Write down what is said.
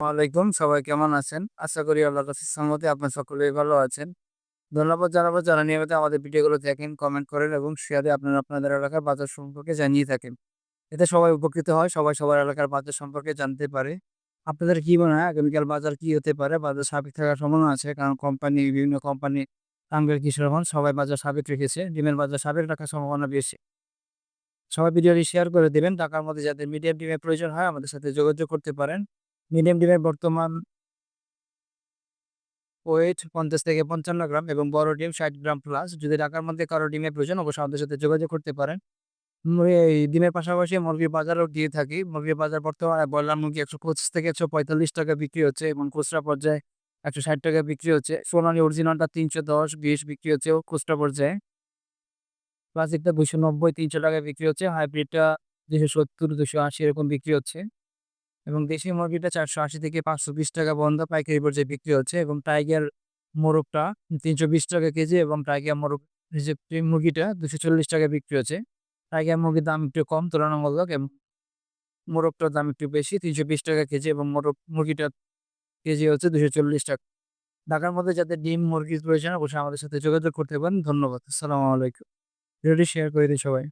ওয়ালাইকুম সবাই কেমন আছেন? আশা করি আল্লাহ কাছে সম্মতি আপনার সকলেই ভালো আছেন। ধন্যবাদ জানাব, যারা নিয়মিত আমাদের ভিডিওগুলো দেখেন কমেন্ট করেন এবং শেয়ারে আপনারা আপনাদের এলাকার বাজার সম্পর্কে জানিয়ে থাকেন। এতে সবাই উপকৃত হয়, সবাই সবার এলাকার বাজার সম্পর্কে জানতে পারে। আপনাদের কি মনে হয়, আগামীকাল বাজার কি হতে পারে? বাজার সাবেক থাকার সম্ভাবনা আছে, কারণ কোম্পানি বিভিন্ন কোম্পানি টাঙ্গের কিশোরগঞ্জ সবাই বাজার সাবেক রেখেছে, ডিমের বাজার সাবেক রাখার সম্ভাবনা বেশি। সবাই ভিডিওটি শেয়ার করে দেবেন, টাকার মধ্যে যাদের মিডিয়াম ডিমের প্রয়োজন হয়, আমাদের সাথে যোগাযোগ করতে পারেন। মিডিয়াম ডিমের বর্তমান ওয়েট পঞ্চাশ থেকে পঞ্চান্ন গ্রাম এবং বড় ডিম ষাট গ্রাম প্লাস যদি ঢাকার মধ্যে কারও ডিমের প্রয়োজন, অবশ্যই আমাদের সাথে যোগাযোগ করতে পারেন। এই ডিমের পাশাপাশি মুরগির বাজারও দিয়ে থাকি। মুরগির বাজার বর্তমানে ব্রয়লার মুরগি একশো পঁচিশ থেকে একশো পঁয়তাল্লিশ টাকা বিক্রি হচ্ছে এবং খুচরা পর্যায়ে একশো ষাট টাকা বিক্রি হচ্ছে। সোনালি অরিজিনালটা তিনশো দশ, বিশ বিক্রি হচ্ছে খুচরা পর্যায়ে। ক্লাসিকটা দুশো নব্বই, তিনশো টাকায় বিক্রি হচ্ছে। হাইব্রিডটা দুশো সত্তর দুশো আশি এরকম বিক্রি হচ্ছে। এবং দেশি মুরগিটা চারশো আশি থেকে পাঁচশো বিশ টাকা বন্ধ পাইকারি পর্যায়ে বিক্রি হচ্ছে এবং টাইগার মোরগটা তিনশো বিশ টাকা কেজি এবং টাইগার মোরগ যে মুরগিটা দুশো চল্লিশ টাকা বিক্রি হচ্ছে। টাইগার মুরগির দাম একটু কম, তুলনামূলক এবং মোরগটার দাম একটু বেশি, তিনশো বিশ টাকা কেজি এবং মোরগ, মুরগিটা কেজি হচ্ছে দুশো চল্লিশ টাকা। ঢাকার মধ্যে যাদের ডিম মুরগির প্রয়োজন, অবশ্যই আমাদের সাথে যোগাযোগ করতে পারেন। ধন্যবাদ, আসসালামু আলাইকুম। ভিডিওটি শেয়ার করে দিই সবাই।